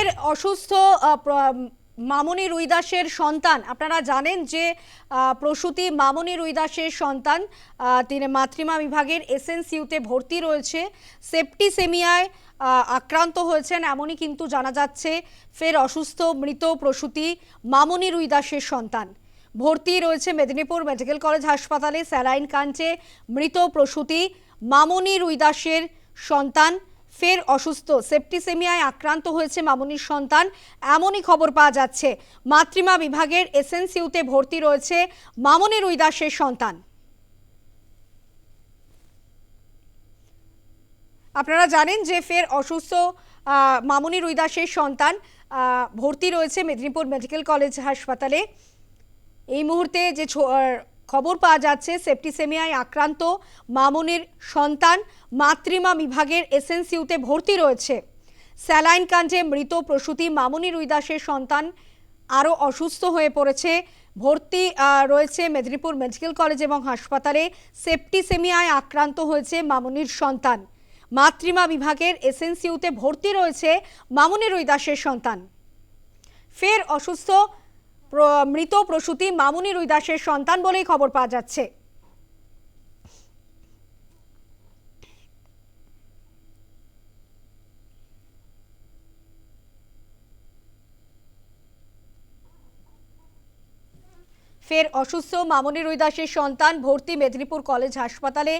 ফের অসুস্থ মামনি রুইদাসের সন্তান। আপনারা জানেন যে প্রসূতি মামনি রুইদাসের সন্তান তিনি মাতৃমা বিভাগের এসএনসিউতে ভর্তি রয়েছে। সেপ্টিসেমিয়ায় আক্রান্ত হয়েছেন এমনই কিন্তু জানা যাচ্ছে, ফের অসুস্থ মৃত প্রসূতি মামনি রুইদাসের সন্তান। ভর্তি রয়েছে মেদিনীপুর মেডিকেল কলেজ হাসপাতালে, স্যালাইন কাঞ্চে মৃত প্রসূতি মামনি রুইদাসের সন্তান। ফের অসুস্থ। সেপ্টিসেমিয়ায় আক্রান্ত হয়েছে মামনির সন্তান। এমনই খবর পাওয়া যাচ্ছে। মাতৃমা বিভাগের এসএনসিউতে ভর্তি রয়েছে মামনি রুইদাসের সন্তান। আপনারা জানেন যে ফের অসুস্থ মামনি রুইদাসের সন্তান ভর্তি রয়েছে মেদিনীপুর মেডিকেল কলেজ হাসপাতালে। এই মুহূর্তে যে খবর পাওয়া যাচ্ছে, সেপ্টিসেমিয়ায় আক্রান্ত মামুনের সন্তান মাতৃমা বিভাগের এসএনসিউতে ভর্তি রয়েছে। স্যালাইন কাণ্ডে মৃত প্রসূতি মামুনি রুইদাসের সন্তান আরও অসুস্থ হয়ে পড়েছে। ভর্তি রয়েছে মেদিনীপুর মেডিকেল কলেজ এবং হাসপাতালে সেপ্টিসেমিয়ায় আক্রান্ত হয়েছে মামুনির সন্তান। মাতৃমা বিভাগের এসএনসিউতে ভর্তি রয়েছে মামুনি রুইদাসের সন্তান। ফের অসুস্থ মৃত প্রসূতি মামুনি রুইদাসের সন্তান বলেই খবর পাওয়া যাচ্ছে। ফের অসুস্থ মামনি রুইদাসের সন্তান ভর্তি মেদিনীপুর কলেজ হাসপাতালে।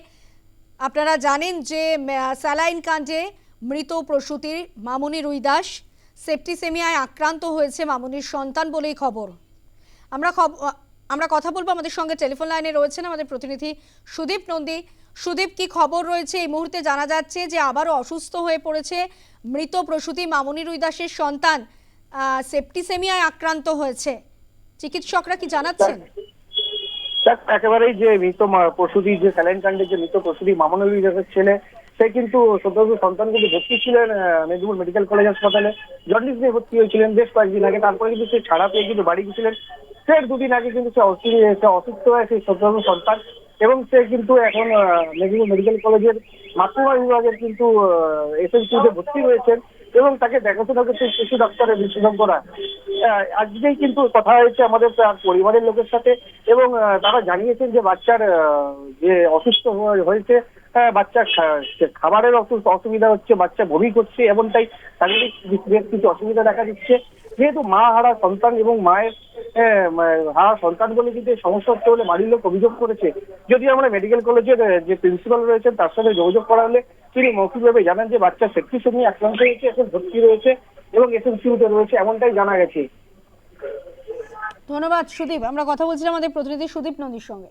আপনারা জানেন যে স্যালাইন কাণ্ডে মৃত প্রসূতির মামনি রুইদাস সেপ্টিসেমিয়ায় আক্রান্ত হয়েছে মামনির সন্তান বলেই খবর। আমরা আমরা কথা বলব আমাদের সঙ্গে টেলিফোন লাইনে রয়েছেন আমাদের প্রতিনিধি সুদীপ নন্দী। সুদীপ, কি খবর রয়েছে? এই মুহূর্তে জানা যাচ্ছে যে আবারও অসুস্থ হয়ে পড়েছে মৃত প্রসূতি মামনি রুইদাসের সন্তান। সেপ্টিসেমিয়ায় আক্রান্ত হয়েছে। চিকিৎসকরা কি জানাচ্ছেন? একেবারেই যে মৃত প্রসূতি, যে স্যালাইন কাণ্ডের যে মৃত প্রসূতি মামনুল ইজাজের ছেলে সে কিন্তু সদ্য সন্তান কিন্তু ভর্তি ছিলেন মেদিনীপুর মেডিকেল কলেজ হাসপাতালে। জন্ডিস নিয়ে ভর্তি হয়েছিলেন বেশ কয়েকদিন আগে, তারপরে কিন্তু সে ছাড়া পেয়ে কিন্তু বাড়ি গেছিলেন ফের দুদিন আগে কিন্তু সে অসুস্থ, সে হয়ে সেই সদ্য সন্তান এবং সে কিন্তু এখন মেদিনীপুর মেডিকেল কলেজের মাতৃমা বিভাগের কিন্তু এসএনসিতে ভর্তি রয়েছেন এবং তাকে দেখাশোনা করতে শিশু ডাক্তারের বিশেষজ্ঞরা আজকেই কিন্তু কথা হয়েছে আমাদের তার পরিবারের লোকের সাথে এবং তারা জানিয়েছেন যে বাচ্চার যে অসুস্থ হয়ে- হয়েছে আহ, বাচ্চার খাবারের অসুবিধা হচ্ছে বাচ্চা বমি করছে এমনটাই শারীরিক বেশ কিছু অসুবিধা দেখা দিচ্ছে। যেহেতু মা হারা সন্তান এবং মায়ের আহ, হারা সন্তান বলে কিন্তু সমস্যা হচ্ছে বলে বাড়ির লোক অভিযোগ করেছে। যদি আমরা মেডিকেল কলেজের যে প্রিন্সিপাল রয়েছেন তার সাথে যোগাযোগ করা হলে তিনি মৌখিকভাবে জানান যে বাচ্চা সেপ্টিসেমি আক্রান্ত হয়েছে এখন ভর্তি রয়েছে এবং এসএনসিউতে রয়েছে এমনটাই জানা গেছে। ধন্যবাদ সুদীপ। আমরা কথা বলছিলাম আমাদের প্রতিনিধি সুদীপ নন্দীর সঙ্গে।